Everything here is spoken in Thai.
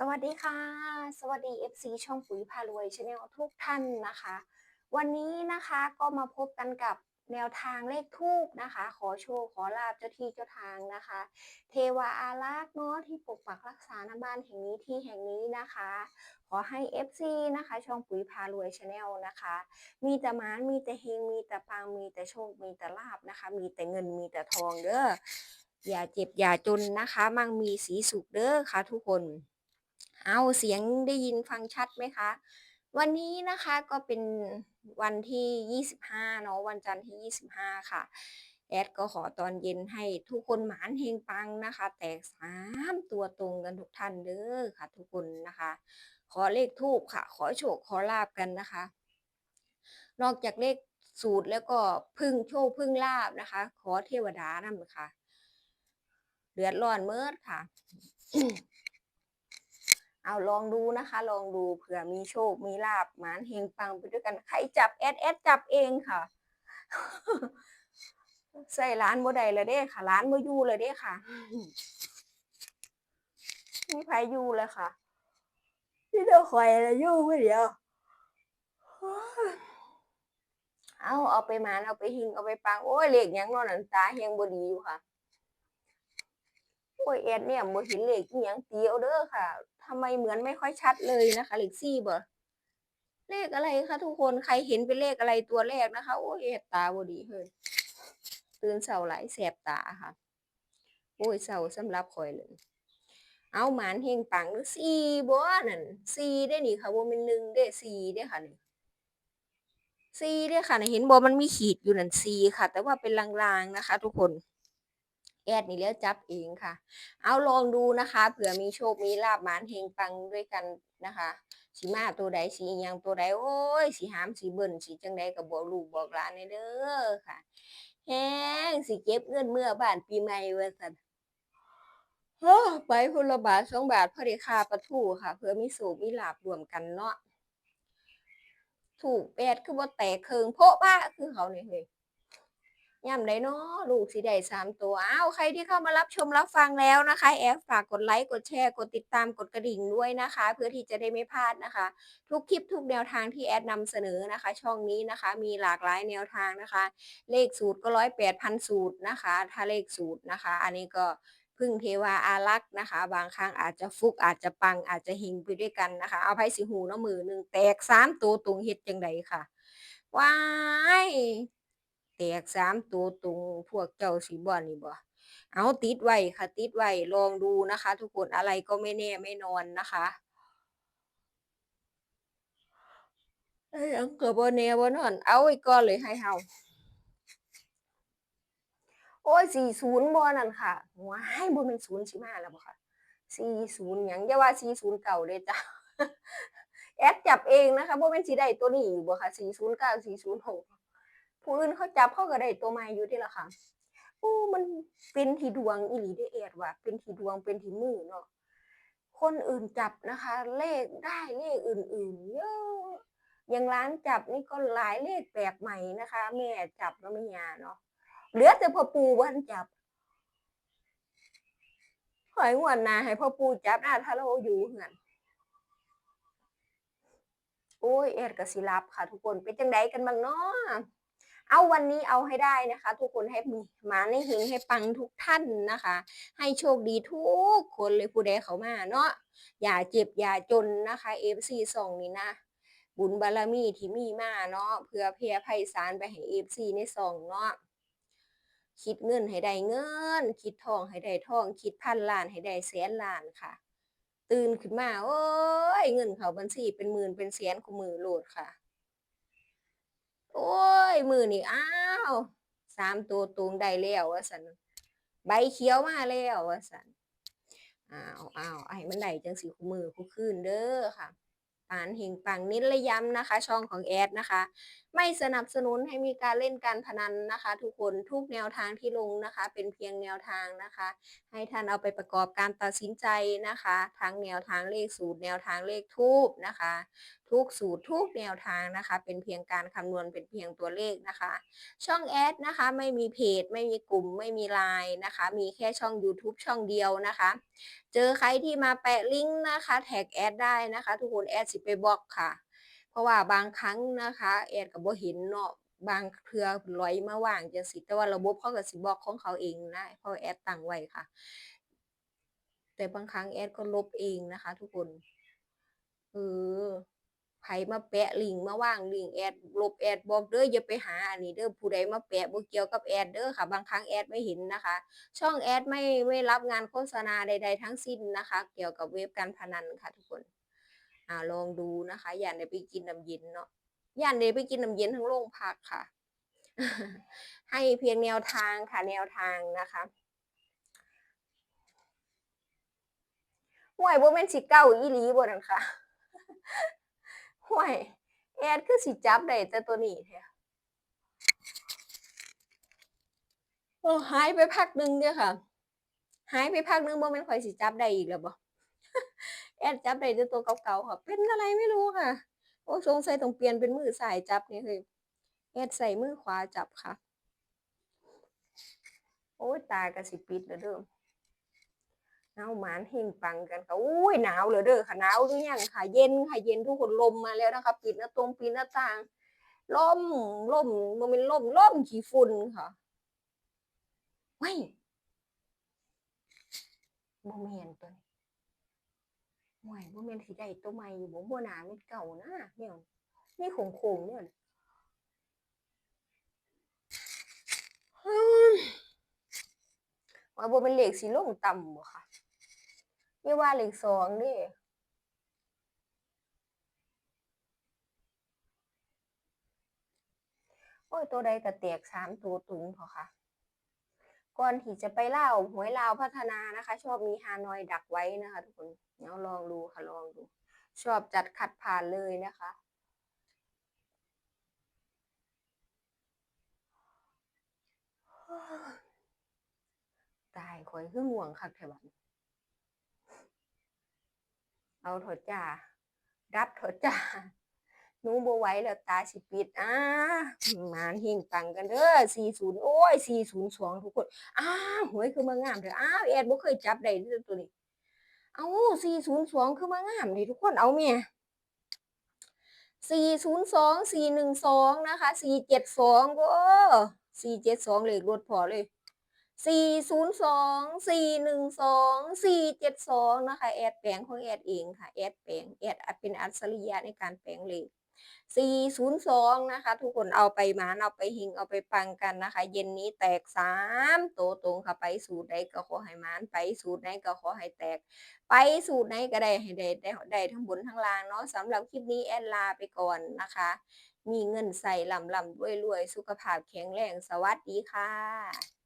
สวัสดีค่ะ สวัสดี FC ช่องปุ๋ยพารวยชาแนลทุกท่านนะคะ วันนี้นะคะก็มาพบกันกับแนวทางเลขทูบนะคะ ขอโชคขอลาบเจ้าที่เจ้าทางนะคะ เทวาอารักษ์เนาะที่ปกปักรักษาหน้าบ้านแห่งนี้ที่แห่งนี้นะคะ ขอให้ FC นะคะ ช่องปุ๋ยพารวยชาแนลนะคะ มีแต่มานมีแต่เฮงมีแต่ปังมีแต่โชคมีแต่ลาบนะคะ มีแต่เงินมีแต่ทองเด้ออย่าเจ็บอย่าจนนะคะ มั่งมีสีสุขเด้อค่ะทุกคน เอาเสียงได้ยินฟังชัดไหมคะ วันนี้นะคะก็เป็นวันที่ 25 เนาะวันจันทร์ที่ 25 ค่ะ แอดก็ขอตอนเย็นให้ทุกคนหมานเฮงปังนะคะ แตกสามตัวตรงกันทุกท่านเด้อค่ะ ทุกคนนะคะ ขอเลขทูบค่ะ ขอโชคขอลาบกันนะคะ นอกจากเลขสูตรแล้วก็พึ่งโชคพึ่งลาบนะคะ ขอเทวดานำค่ะเดือดร้อนเมิดค่ะ เอาลองดูนะคะ ลองดูเผื่อมีโชค มีลาบหมานเฮงปังไปด้วยกัน ใครจับแอดแอดจับเองค่ะ ใส่ร้านบ่ได้เลยเด้ค่ะ ร้านบ่อยู่เลยเด้ค่ะมีไผอยู่เลยค่ะที่เดียวคอยละอยู่ไม่เดียวเอาเอาไปหมานเอาไปหิงเอาไปปังโอ้ยเลขหยังเนอนนันตาเฮงบ่ดีอยู่ค่ะ โอ้ยแอดเนี่ยบ่เห็นเลขอีหยังตีเอาเด้อค่ะทำไมเหมือนไม่ค่อยชัดเลยนะคะเลขสี่บ่เลขอะไรคะทุกคนใครเห็นเป็นเลขอะไรตัวแรกนะคะ โอ้ยแอดตาบดีเฮ้ยตื่นเช้าหลายแสบตาค่ะ โอ้ยเช้าสำหรับข่อยเลยเอาหมานเฮงปังสี่บ่นั่นสี่ได้นี่ค่ะบ่แม่นหนึ่งเด้สี่เด้ค่ะนี่สี่เด้ค่ะน่ะเห็นบ่มันมีขีดอยู่นั่นสี่ค่ะ แต่ว่าเป็นลางๆนะคะ ทุกคน แอดนี่แล้วจับเองค่ะ เอาลองดูนะคะเผื่อมีโชคมีลาบหมานเฮงปังด้วยกันนะคะสีมาตัวใดสียังตัวใดโอ้ยสีหามสีเบิ่นสีจังใดกับบอกลูกบอกหลานในเด้อค่ะแห้งสีเก็บเงินเมื่อบ้านปีใหม่เว่าสันเฮ้ไปพุละบาทสองบาทพอดีคาปลาทูค่ะ เพื่อมีโชคมีลาบรวมกันเนาะถูกแปดคือว่าแตกเคิงโพะบ้าคือเขาเนี่ยเฮ้ย ย่ำได้เนาะลูกสีได้สามตัวอ้าวใครที่เข้ามารับชมรับฟังแล้วนะคะแอฟฝากกดไลค์กดแชร์กดติดตามกดกระดิ่งด้วยนะคะ เพื่อที่จะได้ไม่พลาดนะคะ ทุกคลิปทุกแนวทางที่แอดนำเสนอนะคะ ช่องนี้นะคะ มีหลากหลายแนวทางนะคะ เลขสูตรก็ร้อยแปดพันสูตรนะคะ ถ้าเลขสูตรนะคะ อันนี้ก็พึ่งเทวาอารักษ์นะคะ บางครั้งอาจจะฟุกอาจจะปังอาจจะหิงไปด้วยกันนะคะ เอาไพ่สีหูนาะมือหนึ่งแตกสามตัวตรงเฮ็ดจังใดค่ะว้าย แตกสามตัวตรงพวกเจ้าสีบอนนี่บ่เอาติดไว้ค่ะ ติดไว้ลองดูนะคะ ทุกคนอะไรก็ไม่แน่ไม่นอนนะคะเอ้ยอังเกิดบ่แน่บ่นอน เอาไว้ก่อนเลยให้เฮาโอ้ยสี่ศูนย์บ่นั่นค่ะว้ายบ่เป็นศูนย์สิมาแล้วบ่ค่ะสี่ศูนย์หยังอย่าว่าสี่ศูนย์เก่าเลยจ้ะแอดจับเองนะคะบ่เป็นสิได้ตัวนี้อยู่บ่ค่ะสี่ศูนย์เก้าสี่ศูนย์หก ผู้อื่นเขาจับเขาก็ได้ตัวใหม่อยู่ที่ละค่ะโอ้มันเป็นที่ดวงอีหลีได้เอ็ดว่ะเป็นที่ดวงเป็นที่มือเนาะคนอื่นจับนะคะ เลขได้เลขอื่นๆเยอะอย่างร้านจับนี่ก็หลายเลขแปลกใหม่นะคะแม่จับแล้วไม่ยาเนาะเหลือแต่พ่อปูวันจับหอยงวนนาให้พ่อปูจับนะถ้าเราอยู่เหือนโอ้ยเอ็ดกับศิลับค่ะ ทุกคนเป็นจังไดกันบ้างเนาะ เอาวันนี้เอาให้ได้นะคะ ทุกคนให้มาในเฮงให้ปังทุกท่านนะคะ ให้โชคดีทุกคนเลยผู้ใดเขามาเนาะอย่าเจ็บอย่าจนนะคะเอฟซีสองนี่นะ บุญบารมีที่มีมาเนาะเพื่อเพียไพศาลไปให้เอฟซีในสองเนาะคิดเงินให้ได้เงิน คิดทองให้ได้ทอง คิดพันล้านให้ได้แสนล้านค่ะ ตื่นขึ้นมาโอ้ยเงินเขาบัญชีเป็นหมื่นเป็นแสนกูมือโหลดค่ะ ยมือนี่อ้าวสามตัวตรงได้แล้วว่าสันใบเขียวมาแล้วว่าสันอ้าวอ้าวไอ้มันได้จังสีคู่มือคู่คืนเด้อค่ะปานเฮงปังนิดระย้ำนะคะ ช่องของแอดนะคะไม่สนับสนุนให้มีการเล่นการพนันนะคะ ทุกคนทุกแนวทางที่ลงนะคะ เป็นเพียงแนวทางนะคะ ให้ท่านเอาไปประกอบการตัดสินใจนะคะ ทั้งแนวทางเลขสูตร แนวทางเลขทูบนะคะ ทุกสูตรทุกแนวทางนะคะ เป็นเพียงการคำนวณเป็นเพียงตัวเลขนะคะ ช่องแอดนะคะไม่มีเพจ ไม่มีกลุ่มไม่มีไลน์นะคะ มีแค่ช่อง YouTube ช่องเดียวนะคะ เจอใครที่มาแปะลิงก์นะคะ แท็กแอดได้นะคะ ทุกคนแอดสิไปบล็อกค่ะ ราะว่าบางครั้งนะคะ แอดกับบ่เห็นเนาะบางเทือลอยมาว่างจังสิแต่ว่าระบบเขาก็สิบอกของเขาเองนะเพราะแอดตั้งไว้ค่ะ แต่บางครั้งแอดก็ลบเองนะคะ ทุกคนเออไผมาแปะลิงมาว่างลิงแอดลบแอดบอกเด้ออย่าไปหาอันนี้เด้อผู้ใดมาแปะบ่เกี่ยวกับแอดเด้อค่ะ บางครั้งแอดไม่เห็นนะคะ ช่องแอดไม่ไม่รับงานโฆษณาใด ๆ ทั้งสิ้นนะคะ เกี่ยวกับเว็บการพนันค่ะทุกคน อ่าลองดูนะคะอย่าได้ไปกินน้ำเย็นเนาะอย่าได้ไปกินน้ำเย็นทั้งโรงพักค่ะ ให้เพียงแนวทางค่ะแนวทางนะคะห่วยบ่แม่นสิเก้าอีหลีบ่นั่นค่ะห่วยแอดคือสิจับได้แต่ตัวนี้แท้โอ้หายไปพักหนึงเด้อค่ะ หายไปพักหนึงบ่แม่นข่อยสิจับได้อีกแล้วบ่ ดจับได้แต่ตัวเก่าๆค่ะเป็นอะไรไม่รู้ค่ะโอ้สงสัยต้องเปลี่ยนเป็นมือซ้ายจับนี่คือแอดใส่มือขวาจับค่ะ โอ้ตากระสิปิดแล้วเด้อหนาวหมานเฮงปังกันค่ะอุ้ยหนาวเหลือเด้อค่ะหนาวหรือยังค่ะ เย็นค่ะเย็นทุกคนลมมาแล้วนะคะปิดหน้าตรงปิดหน้าต่างลมลมมันเป็นลมลมขี้ฝุ่นค่ะว้ายบ่แม่นตัวนี้ ห่วยบ่แม่นสิได้ตัวใหม่อยู่บ่บ่หนาเม็ดเก่านะเนี่ยนี่โค้งๆเนี่ยฮึ่มว่าบ่เป็นเลขสิลงต่ำบ่ค่ะอย่ว่าเลขสองเด้โอ้ยตัวใดก็แตกสามตัวตุงเถอะค่ะ ก่อนที่จะไปเล่าหวยลาวพัฒนานะคะ ชอบมีฮานอยดักไว้นะคะทุกคนเดี๋ยวลองดูค่ะลองดู ชอบจัดขัดผ่านเลยนะคะตายคอยคือง่วงคักแถวบันเอาเถอะจ้ารับเถอะจ้า หนูบวไหว้แล้วตาสิปิดอ่ามานหิ่งตังกันเด้อสี่ศูนย์โอ้ยสี่ศูนย์สองทุกคนอ้าวหวยคือมางามเถอะอ้าวแอดบ่เคยจับได้ตัวนี้ เอาสี่ศูนย์สองคือมางามเลยทุกคนเอาเมียสี่ศูนย์สองสี่หนึ่งสองนะคะสี่เจ็ดสองก็สี่เจ็ดสองเลยรวดพอเลยสี่ศูนย์สองสี่หนึ่งสองสี่เจ็ดสองนะคะแอดแปลงของแอดเองค่ะแอดแปลงแอดเป็นอัจฉริยะในการแปลงเลข 402 นะคะ ทุกคนเอาไปหมานเอาไปหิงเอาไปปังกันนะคะ เย็นนี้แตก 3 โตวตรงค่ะไปสูตรใดก็ขอให้หมานไปสูตรไหนก็ขอให้แตก ไปสูตรไหนก็ได้ให้ได้ได้ได้ทั้งบนทั้งล่างเนาะสำหรับคลิปนี้แอดลาไปก่อนนะคะ มีเงินใส่ลำลำรวยรวยสุขภาพแข็งแรงสวัสดีค่ะ